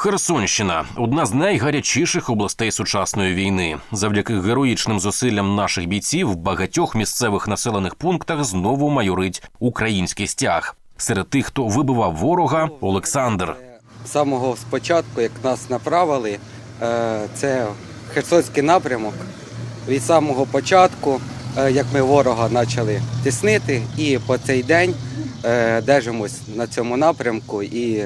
Херсонщина одна з найгарячіших областей сучасної війни. Завдяки героїчним зусиллям наших бійців в багатьох місцевих населених пунктах знову майорить український стяг. Серед тих, хто вибивав ворога, Олександр. Самого спочатку, як нас направили, е, це Херсонський напрямок. Від самого початку, е, як ми ворога почали тиснити, і по цей день е, держимось на цьому напрямку і,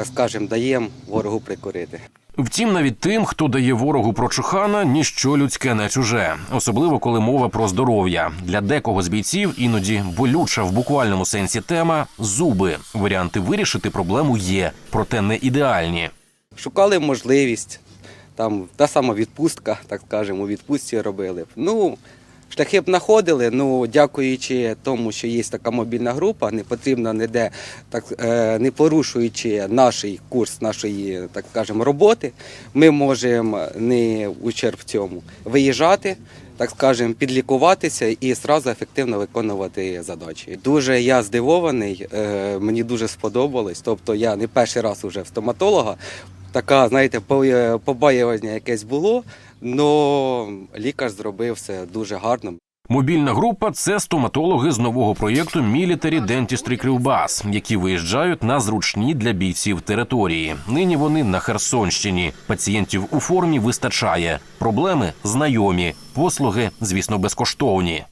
так скажемо, даємо ворогу прикурити. Втім, навіть тим, хто дає ворогу прочухана, ніщо людське не чуже, особливо коли мова про здоров'я. Для декого з бійців іноді болюча в буквальному сенсі тема зуби. Варіанти вирішити проблему є, проте не ідеальні. Шукали можливість, там та сама відпустка, так скажемо, у відпустці робили. Ну, шляхи б знаходили, ну, дякуючи тому, що є така мобільна група, не потрібно ніде, так, е, не порушуючи наш курс нашої, так скажемо, роботи, ми можемо не ущерб цьому виїжджати. Так скажемо, підлікуватися і одразу ефективно виконувати задачі. Дуже я здивований, е, мені дуже сподобалось. Тобто я не перший раз уже в стоматолога. Така, знаєте, по- побоювання якесь було, але лікар зробив все дуже гарно. Мобільна група це стоматологи з нового проєкту Military Dentistry Кривбас, які виїжджають на зручні для бійців території. Нині вони на Херсонщині. Пацієнтів у формі вистачає. Проблеми знайомі, послуги, звісно, безкоштовні.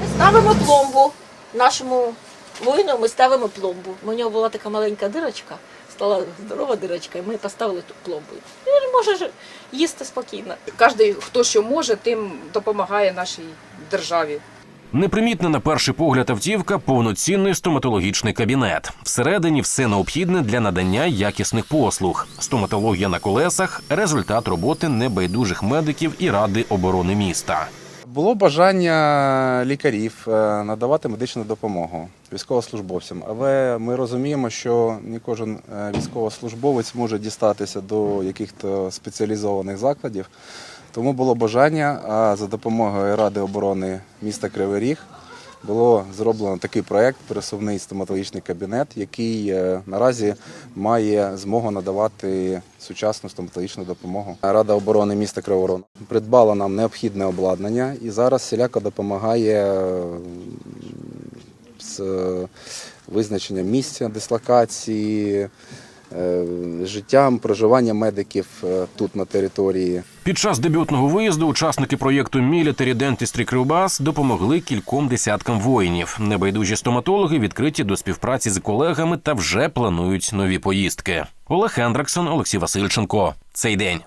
Ми ставимо пломбу. Нашому воїну ми ставимо пломбу. У нього була така маленька дирочка, стала здорова дирочка, і ми поставили ту пломбу. І може їсти спокійно. Кожен, хто що може, тим допомагає нашій державі. Непримітна на перший погляд автівка повноцінний стоматологічний кабінет. Всередині все необхідне для надання якісних послуг. Стоматологія на колесах результат роботи небайдужих медиків і ради оборони міста. Було бажання лікарів е, надавати медичну допомогу військовослужбовцям, але ми розуміємо, що не кожен е, військовослужбовець може дістатися до яких-то спеціалізованих закладів. Тому було бажання за допомогою Ради оборони міста Кривий Ріг було зроблено такий проект пересувний стоматологічний кабінет, який е, наразі має змогу надавати сучасну стоматологічну допомогу. Рада оборони міста Кривого Рогу придбала нам необхідне обладнання і зараз всіляко допомагає е, з е, визначенням місця дислокації, життям, проживання медиків е, тут на території. Під час дебютного виїзду учасники проєкту Military Dentistry Кривбас допомогли кільком десяткам воїнів. Небайдужі стоматологи відкриті до співпраці з колегами та вже планують нові поїздки. Олег Ендраксон, Олексій Васильченко. Цей день.